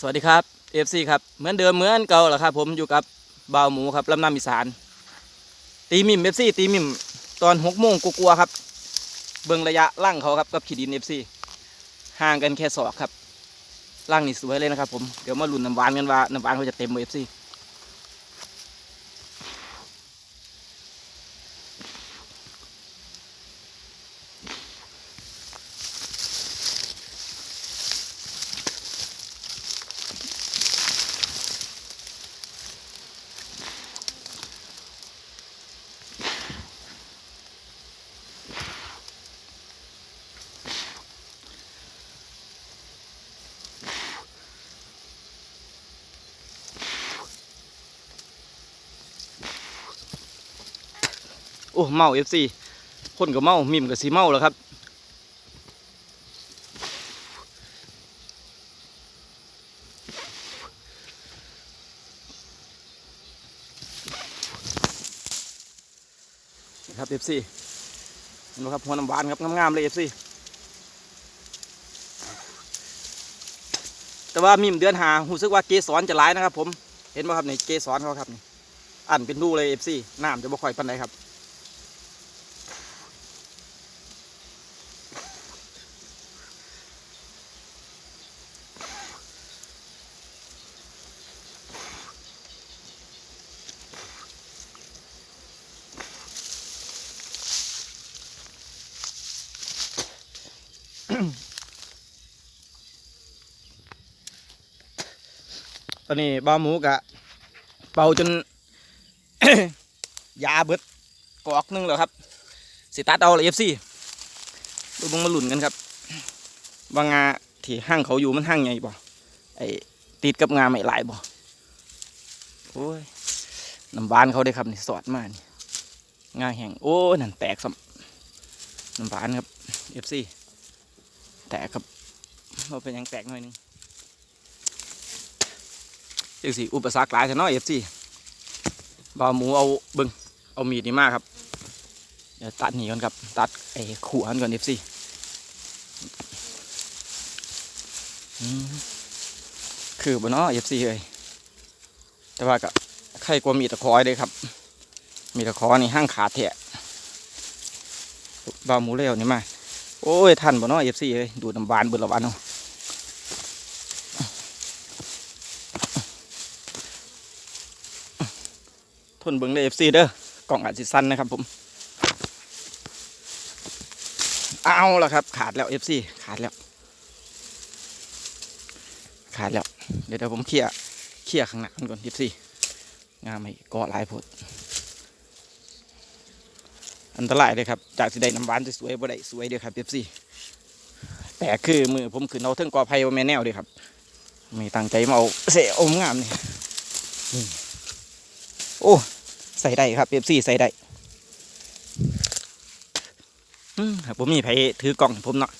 สวัสดีครับเอฟซีครับเหมือนเดิมเหมือนเก่าแหละครับ ผมอยู่กับบ่าวหมูครับลำน้ำอีสาน ตีมิมเอฟซีตีมิมตอนหกโมงกลัวๆครับ เบื้องระยะล่างเขาครับกับขีดินเอฟซีห่างกันแค่ศอกครับล่างนี่สวยเลยนะครับผมเดี๋ยวมาลุ้นน้ำหวานกันว่าน้ำหวานเขาจะเต็มเอฟซี โอ้เมา FC คนก็เมามิมก็สีเมาแล้วครับนะครับ FC เห็นไหมครับหัวน้ำหวานครับงามๆเลย FC แต่ว่ามิมเดือนหารู้สึกว่าเกสรจะร้ายนะครับ ผมเห็นไหมครับในเกสรเขาครับนี่อันเป็นรูเลย FC น้ำจะบ่ค่อยปันใดครับ ตอนนี้บ้าหมูกะ เป่าจน ยาเบิดกอกหนึงแล้วครับสิตัดเอาเลยเอฟซีดูมึงมาหลุ่นกันครับว่างาที่ห้างเขาอยู่มันห้างไงบ่ไอติดกับงาไม่หลายบ่โอ้ยน้ำบานเขาได้ครับนี่สอดมานี่งาแห้งโอ้ยนั่นแตกซ้ำน้ำบานครับเอฟซีแตกครับเราเป็นยังแตกหน่อยนึง จังสิอุปสรรคหลายแท้เนาะเอฟซีบ่าวหมูเอาบึงเอามีดนี่มากครับเดี๋ยวตัดหนีก่อนครับ ตัดไอ้ขู่หันก่อนเอฟซีคือบ่เนาะเอฟซีเลยแต่ว่าก็ใครกลัวมีตะคอยเลยครับ มีตะคอนี่ห้างขาดแทะบ่าวหมูเร็วนี่มาโอ้ยทันบ่เนาะเอฟซีเลยดูดน้ำบานเบิดละวันเนาะ นเบิ้งเลยเอฟซีเด้อกล่องอาจจะสั้นนะครับผมเอาละครับ ขาดแล้วเอฟซีขาดแล้ว ขาดแล้ว เดี๋ยวเดี๋ยวผมเคลียร์เคลียร์ข้างหน้ามันก่อนเอฟซีงามไม่เกาะหลายผดอันตรายเลยครับ จากสิได้น้ำหวานสวยๆบ่ได้สวยเดียวครับเอฟซีแต่คือมือผมขึ้นเอาเทิงกอไผ่ว่าแม่แนวเดียครับไม่ตั้งใจมาเอาเสอมงามนี่โอ้ ใส่ได้ครับเอฟซีใส่ได้ผมมีไผถือกล่องผมเนาะ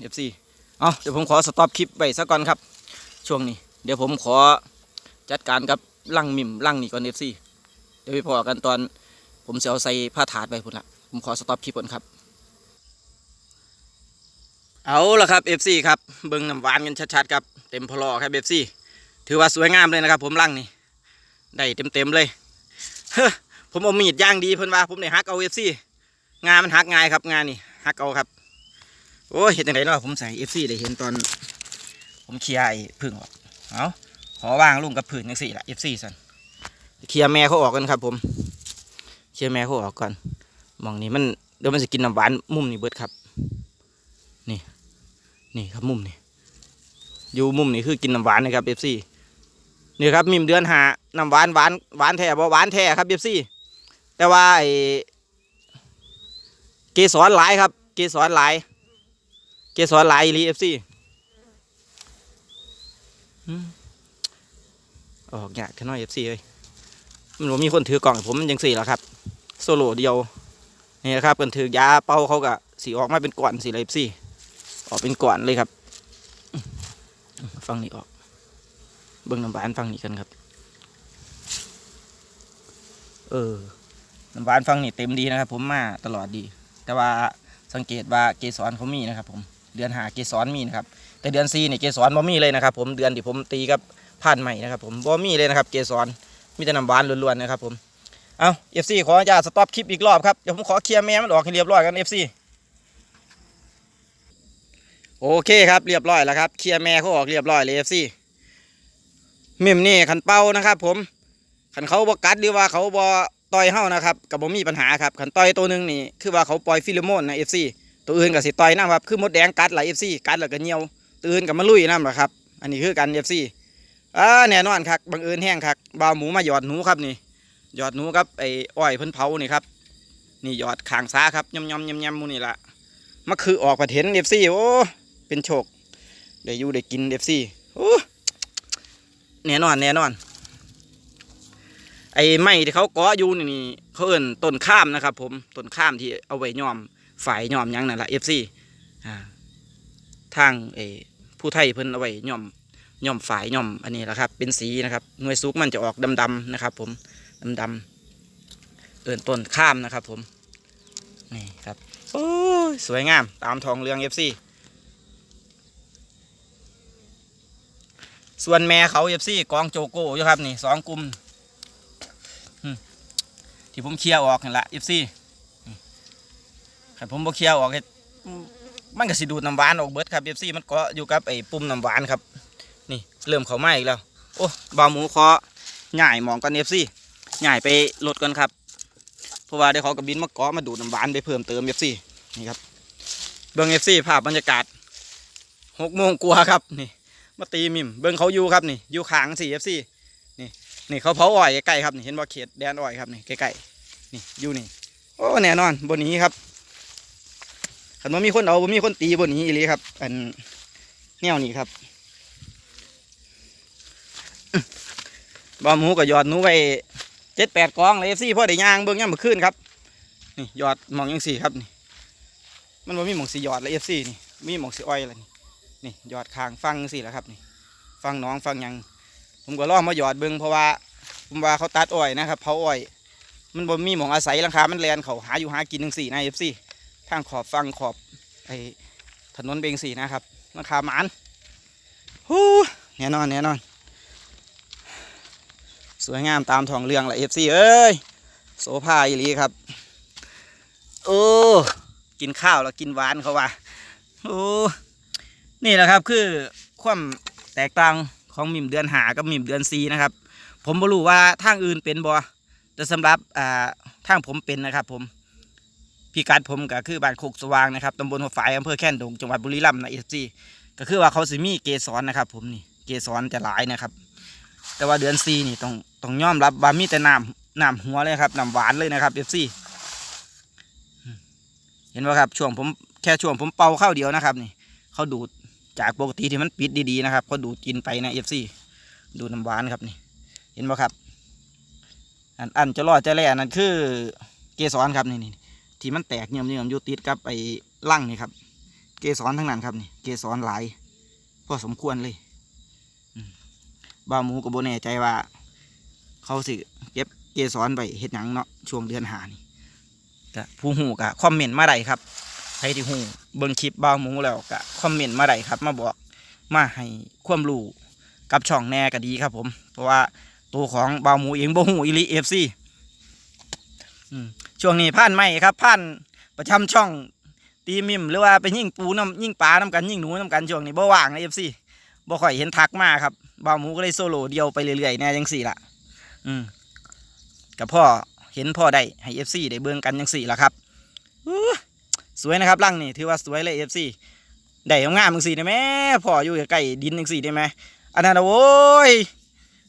เอฟซีเอาเดี๋ยวผมขอสต็อปคลิปไว้สักก่อนครับ ช่วงนี้ เดี๋ยวผมขอจัดการกับลังมิมลังนี่ก่อนเอฟซีเดี๋ยวไปพอกันตอน ผมจะเอาใส่ผ้าถาดไปพุ่นละผมขอสต็อปคลิปก่อนครับ เอาละครับเอฟซีครับเบิ้งน้ำหวานกันชัดๆครับเต็มพลอครับเอฟซีถือว่าสวยงามเลยนะครับ ผมลังนี่ได้เต็มๆเลย ผมเอามีดย่างดีเพิ่นว่า ผมได้ฮักเอาเอฟซีงานมันฮักง่ายครับงานนี่ฮักเอาครับ โอ้ยเห็นยังไงเนาะผมใส่เอฟซีได้เห็นตอน ผมเคลียร์ไอ้พึ่งออกเอาขอวางลุงกับพึ่งยังสี่ละเอฟซีสันเคลียร์แม่เขาออกกันครับ ผมเคลียร์แม่เขาออกก่อนมองนี้มันเดี๋ยวมันจะกินน้ำหวานมุมนี่เบิดครับ นี่ นี่ครับมุมนี่อยู่มุมนี่คือกินน้ำหวานนะครับเอฟซี นี่ครับมิมเดือนหาน้ำหวานหวานหวานแท้บ่หวานแท้ครับเบบซี่แต่ว่าไอ้เกสรหลายครับ เกสรหลาย เกสรหลายอีหลีเอฟซีออกยากแค่น้อยเอฟซีเลยมันบ่มีคนถือกล่องผมมันยังสี่แล้วครับ โซโล่เดียวนี่ครับกันถือยาเป่าเขาก็สีออกมาเป็นก้อนสีเลยเอฟซีออกเป็นก้อนเลยครับ ฟังนี่ออก เบิ่งน้ำหวานฟังนี่กันครับ เออ น้ำหวานฟังนี่เต็มดีนะครับ ผมมาตลอดดี แต่ว่าสังเกตว่าเกสรเขามีนะครับ ผม เดือนหาเกสรมีนะครับ แต่เดือนซีนี่เกสรบ่มีเลยนะครับ ผม เดือนที่ผมตีกับผ่านใหม่นะครับ ผมบ่มีเลยนะครับ เกสร มีแต่น้ำหวานล้วนๆนะครับ ผม เอา FC ขออนุญาตสต็อปคลิปอีกรอบครับ เดี๋ยวผมขอเคลียร์แม่มันออกให้เรียบร้อยกัน FC โอเคครับเรียบร้อยแล้วครับเคลียร์แม่เขาออกเรียบร้อยเลย FC เมมนี่ขันเป้านะครับ ผมขันเขาบกัดหรือว่าเขาบอต่อยเฮานะครับกับบ่มีปัญหาครับขันต่อยตัวหนึ่งนี่คือว่าเขาปล่อยฟิโลโมนนะ FC ตัวอื่นกับสิต่อยน้ำครับคือมดแดงกัดหลาย FC กัดแล้วก็เหี่ยวตัวอื่นกับมาลุยน้ำหรอครับ อันนี้คือกัน FC อ่าแน่นอนครับบังเอิญแห้งครับบ่าวหมูมาหยอดหนูครับนี่หยอดหนูครับไอ้อ้อยเพิ่นเผานี่ครับนี่หยอดขางซ้าครับย่ำยำยำย่ำมูนี่ละมาคือออกประเทน FC โอ้เป็นโชคได้อยู่ได้กิน FC โอ้ แน่นอนแน่นอน ไอ้ไม้ที่เขากาะอยู่นี่เขาเอิ้นต้นข้ามนะครับ ผมต้นข้ามที่เอาไว้ย้อมฝ่ายย้อมยังนั่นแหละ FC อ่าทางไอ้ผู้ไทยเพิ่นเอาไว้ย้อมย้อมฝ่ายย้อมอันนี้แหละครับ เป็นสีนะครับหน่วยซุกมันจะออกดำๆนะครับ ผมดำๆเอิ้นต้นข้ามนะครับ ผมนี่ครับโอ้ยสวยงามตามทองเรือง FC ส่วนแม่เขา FC กองโจโก้อยู่ครับนี่สองกลุ่มที่ผมเคลียร์ออกนี่แหละ FC ขันผมบ่เคลียร์ออกมันก็สิดูดน้ำหวานออกเบิดครับ FC มันก็อยู่กับไอ้ปุ่มน้ำหวานครับ นี่เริ่มเข้ามาอีกแล้ว โอ้บาวหมูคอใหญ่มองกัน FC ใหญ่ไปลดกันครับ เพราะว่าเดี๋ยวเขากับบินมาเกาะมาดูดน้ำหวานไปเพิ่มเติม FC นี่ครับเบิ่ง FC ภาพบรรยากาศหกโมงกว่าครับนี่ มาตีมิมเบิ่งเขาอยู่ครับนี่อยู่ขางสี่ FC นี่นี่เขาเผาอ้อยใกล้ๆครับนี่เห็นบ่เขตแดนอ้อยครับนี่ใกล้ๆนี่อยู่นี่โอ้แน่นอนบนนี้ครับขันว่ามีคนเอาบ่มีคนตีบนนี้อีหลีครับ อันแนวนี้ครับอื้อหมูก็ยอดนูไว้เจ็ดแปดกองเลยซี่พ่อได้ย่างเบิ่งย่ำมื่อคืนครับนี่ยอดหมองยังสี่ครับนี่มันบ่มีหมองสียอดเลยเอฟซีนี่มีหมองสีอ้อยอะไรนี่ นี่ยอดคางฟังสี่แหล้วครับนี่ฟังน้องฟังยังผมก็ลองมาหยอดเบิ่งเพราะว่าผมว่าเขาตัดอ้อยนะครับเผาอ้อย มันบ่มีหมองอาศัยหลังคา มันแลนเขาหาอยู่หากินทั้งสี่นะเอฟซีทางขอบฟังขอบไอ้ถนนเบงสี่นะครับหลังคาหมานฮู้แน่นอนแน่นอน สวยงามตามทองเรืองแหละเอฟซีเอ้ยโสภาอีหลีครับ โอ้ กินข้าวแล้วกินหวานเขาว่าโอ้ นี่แหละครับคือความแตกต่างของมิมเดือนหากับมิมเดือนซีนะครับ ผมบ่รู้ว่าทางอื่นเป็นบ่แต่สำหรับอ่าทางผมเป็นนะครับ ผมพี่กัดผมก็คือบ้านโคกสว่างนะครับตำบลหัวฝายอำเภอแค่นดงจังหวัดบุรีรัมย์นะเอฟซีก็คือว่าเขาสิมีเกสรนะครับ ผมนี่เกสรจะหลายนะครับ แต่ว่าเดือนซีนี่ต้องต้องยอมรับว่ามีแต่น้ำน้ำหัวเลยครับน้ำหวานเลยนะครับเอฟซีเห็นไหมครับช่วงผมแค่ช่วงผมเป่าเข้าวเดียวนะครับ นี่เขาดูด จากปกติที่มันปิดดีๆนะครับเขาดูดกินไปนะเอฟซีดูน้ำหวานครับนี่ เห็นไหมครับ อันอันจะรอดจะแล่นั่นคือเกสรครับนี่นี่ที่มันแตกเงี่ยมเงี่ยมอยู่ติดกับไอ้ลั่งนี่ครับ เกสรทั้งนั้นครับนี่ เกสรหลายพอสมควรเลยบ้าวหมูกับโบแน่ใจว่า เขาสิเก็บเกสรไปเฮ็ดหยังเนาะช่วงเดือนหานี่ผู้หูกะคอมเมนต์มาได้ครับ ครที่หูเบิ่งคลิปบ้าวหมูแล้วกะคอมเมนต์มาได้ครับ มาบอกมาให้ความรู้กับช่องแน่ก็ดีครับ ผม เพราะว่าตัวของบาวหมูเองบ่หูอิลิเอฟซีช่วงนี้ผ่านไม่ครับผ่านประจำช่องตีมิมหรือว่าไปยิ่งปูน้ำยิ่งปลาน้ำกันยิ่งหนูน้ำกันช่วงนี้บ่ว่างนะเอฟซีบ่ค่อยเห็นทักมาครับบาวหมูก็เลยโซโล่เดียวไปเรื่อยๆแน่จังสี่ละอืมกับพ่อเห็นพ่อได้ให้เอฟซีได้เบิ่งกันจังสี่ละครับ สวยนะครับร่างนี่ถือว่าสวยเลยเอฟซีได้งามๆจังสี่ได้ไหมพ่ออยู่ใกล้ดินจังสี่ได้ไหมอันนั้นนะโว้ย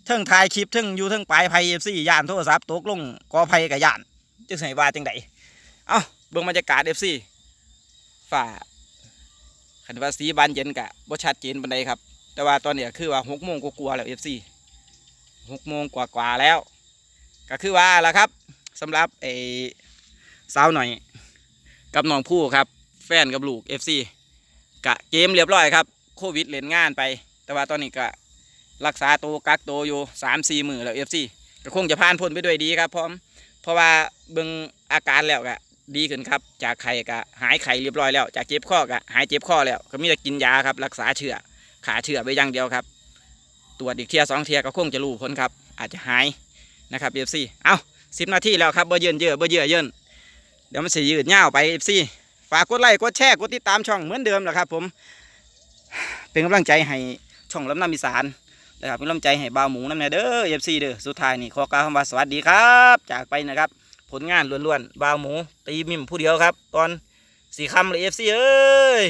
เทิงถ่ายคลิปเทิงอยู่เทิงปลายไพ่เอฟซีย่านโทรศัพท์ตกลงกอไผ่กับย่านจังไสว่าจังไดเอ้าเบิ่งบรรยากาศเอฟซีฝ่าคันว่าสีบานเย็นกะบ่ชัดเจนปานใดครับ แต่ว่าตอนเนี้ยคือว่าหกโมงกว่าแล้วเอฟซีหกโมงกว่าๆแล้ว ก็คือว่าแล่ะครับสำหรับไอ้สาวหน่อย กับน้องผู้ครับ แฟนกับลูกเอฟซีกะเกมเรียบร้อยครับโควิดเล่นงานไป แต่ว่าตอนนี้ก็รักษาตัวกักตัวอยู่สามสี่หมือแล้วเอฟซีก็คงจะผ่านพ้นไปด้วยดีครับพร้อมเพราะว่าเบิ่งอาการแล้วก็ดีขึ้นครับ จากไข่ก็หายไข่เรียบร้อยแล้ว จากเจ็บข้อก็หายเจ็บข้อแล้ว ก็มีแต่กินยาครับ รักษาเชื้อขาเชื้อไปอย่างเดียวครับตรวจอีกเทียสองเทียก็คงจะรู้ผลครับ อาจจะหายนะครับเอฟซีเอาสิบนาทีแล้วครับเบอร์เยินเยอะเบอร์เยอะเยิน ดี๋ยวมันสียืดยาวไปเอฟซีฝากกดไลค์กดแชร์กดติดตามช่องเหมือนเดิมแหละครับ ผม เป็นกำลังใจให้ช่องลำน้ำอีสานนะครับเป็นกำลังใจให้บ่าวหมูน้ำเนยเด้อเอฟซีเด้อสุดท้ายนี่ขอกล่าวคำว่าสวัสดีครับ จากไปนะครับ ผลงานล้วนๆบ่าวหมูตีมิมผู้เดียวครับ ตอนสี่คำเลยเอฟซีเอ้ย